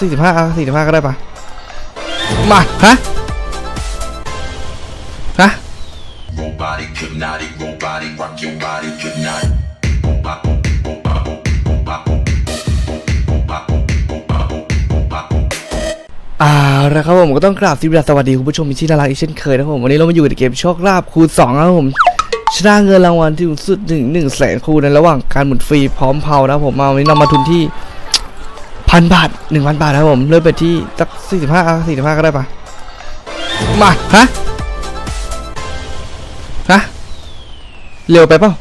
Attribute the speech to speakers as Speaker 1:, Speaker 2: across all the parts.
Speaker 1: สี่สิบห้าอะสี่สิบห้าก็ได้ปะมาฮะฮะ
Speaker 2: Robotic, hypnotic, robotic, rock your body, hypnotic. Robot, robot, robot, robot, robot, robot.
Speaker 1: อ่าแล้วครับผมก็ต้องกราบสิบสวัสดีคุณผู้ชมที่น่ารักอีกเช่นเคยนะครับผมวันนี้เรามาอยู่ในเกมโชคลาภคูณ2นะครับผมชนะเงินรางวัลที่สูงสุดถึง1นึ่งแสนคูณในระหว่างการหมุนฟรีพร้อมเพานะครับผมมาวันนี้เรามาทุนที่ พันบาทหนึ่งพันบาทนะผม เริ่มไปที่สักสี่สิบห้าสี่สิบห้าก็ได้ปะมาฮะฮะเร็วไปเปล่า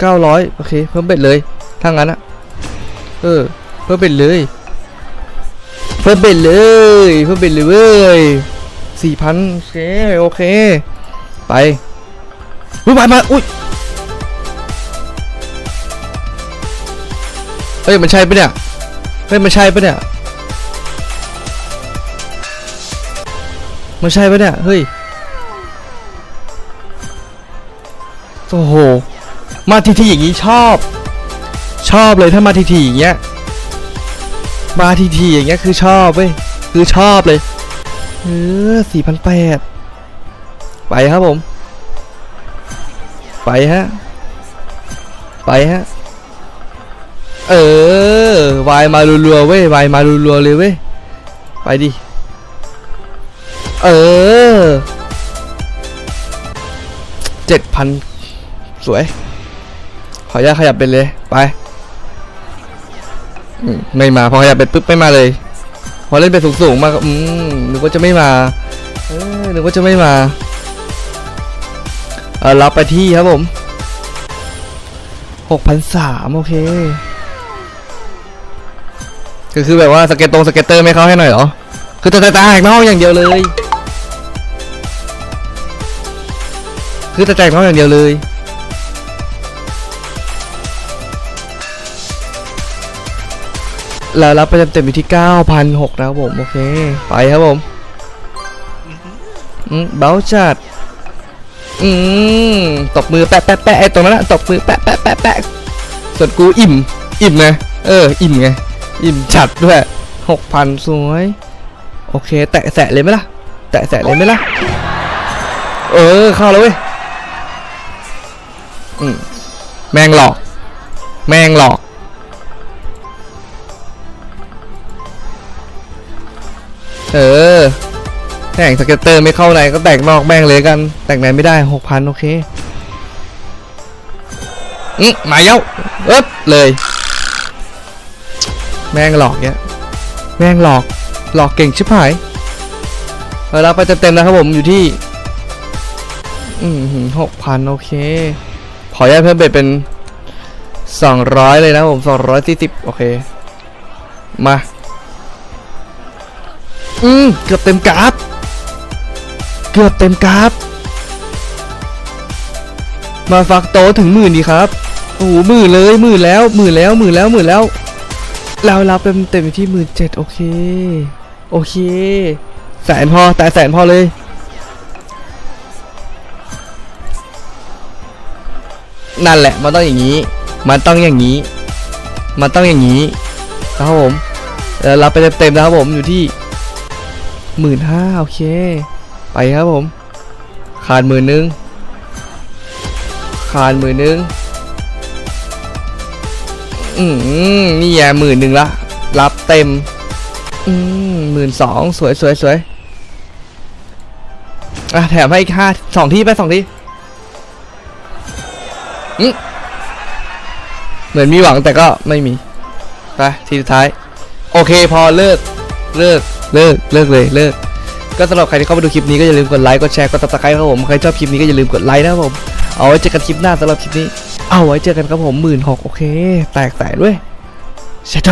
Speaker 1: เก้าร้อยโอเค เพิ่มเบ็ดเลยถ้างั้นอะเออ เพิ่มเบ็ดเลย เพิ่มเป็นเลย เพิ่มเป็นเลยเว้ยสี่พันโอเคโอเค ไปอุ้ยมามาอุ้ยเฮ้ยมันใช่ปะเนี่ย เฮ้ยมันใช่ปะเนี่ยมันใช่ปะเนี่ยเฮ้ยโอ้โหมาทีทีอย่างนี้ชอบ ชอบเลยถ้ามาทีทีอย่างเงี้ยมาทีทีอย่างเงี้ยคือชอบเว้ยคือชอบเลยเออสี่พันแปดไปครับผม ไปฮะ ไปฮะ เออวายมารัวๆเว้ยวายมารัวๆเลยเว้ยไปดิเออเจ็ดพันสวย ขออนุญาตขยับเป็นเลย ไปไม่มา พอขยับไปปุ๊บไม่มาเลย พอเล่นไปสูงๆมาอืมนึกว่าจะไม่มาเออนึกว่าจะไม่มาเออรับไปที่ครับผมหกพันสามโอเค ก็คือแบบว่าสเก็ตตรงสเก็ตเตอร์ไม่เข้าให้หน่อยเหรอ คือต่แต่แตกนอกอย่างเดียวเลย คือต่แตกนอกอย่างเดียวเลยแล้วรับไปเต็มๆอยู่ที่9,600นะครับผม โอเค ไปครับผมอืมเบาจัด อืมตบมือแปะแปะแปะไอตรงนั้นนะตบมือแปะแปะแปะแปะส่วนกูอิ่ม อิ่มไงเออ อิ่มไง อิ่มจัดด้วยหกพันสวย โอเค แตะแสะเลยไหมล่ะ แตะแสะเลยไหมล่ะ เออ เข้าแล้วเว้ยอืมแมงหลอก แมงหลอกเออแต่งสเก็ตเตอร์ไม่เข้าในก็แต่งนอกแม่งเลยกัน แต่งในไม่ได้หกพันโอเคอืมมาเย้าเอ๊บเลย แม่งหลอกเนี้ยแม่งหลอกหลอกเก่งชิบหายเอาเราไปเต็มๆนะครับผมอยู่ที่ อืมหกพันโอเค ขออนุญาตเพิ่มเบ็ดเป็นสองร้อยเลยนะผมสองร้อยสี่สิบโอเค มา อืมเกือบเต็มกราฟเกือบเต็มกราฟมาฟักโตถึงหมื่นดีครับ โอ้โหหมื่นเลยหมื่นแล้วหมื่นแล้วหมื่นแล้วหมื่นแล้ว แล้วรับเต็มเต็มที่หมื่นเจ็ดโอเค โอเค แสนพอแต่แสนพอเลย นั่นแหละ มันต้องอย่างนี้ มันต้องอย่างนี้ มันต้องอย่างนี้นะครับผมแล้วรับไปเต็มๆนะครับผมอยู่ที่หมื่นห้าโอเค ไปครับผม ขาดหมื่นนึงขาดหมื่นนึง อืมนี่แย่หมื่นหนึ่งละ รับเต็ม อืมหมื่นสองสวยสวยสวยอะแถมให้อีกห้าสองที่ไปสองที่อืมเหมือนมีหวังแต่ก็ไม่มี ไปทีสุดท้าย โอเคพอเลิก เลิก เลิก เลิกเลย เลิก ก็สำหรับใครที่เข้ามาดูคลิปนี้ก็อย่าลืมกดไลค์ กดแชร์ กดติดตามครับผม ใครชอบคลิปนี้ก็อย่าลืมกดไลค์นะครับผม เอาไว้เจอกันคลิปหน้าสำหรับคลิปนี้ เอาไว้เจอกันครับผมหมื่นหกโอเค แตกแสนด้วยชาโต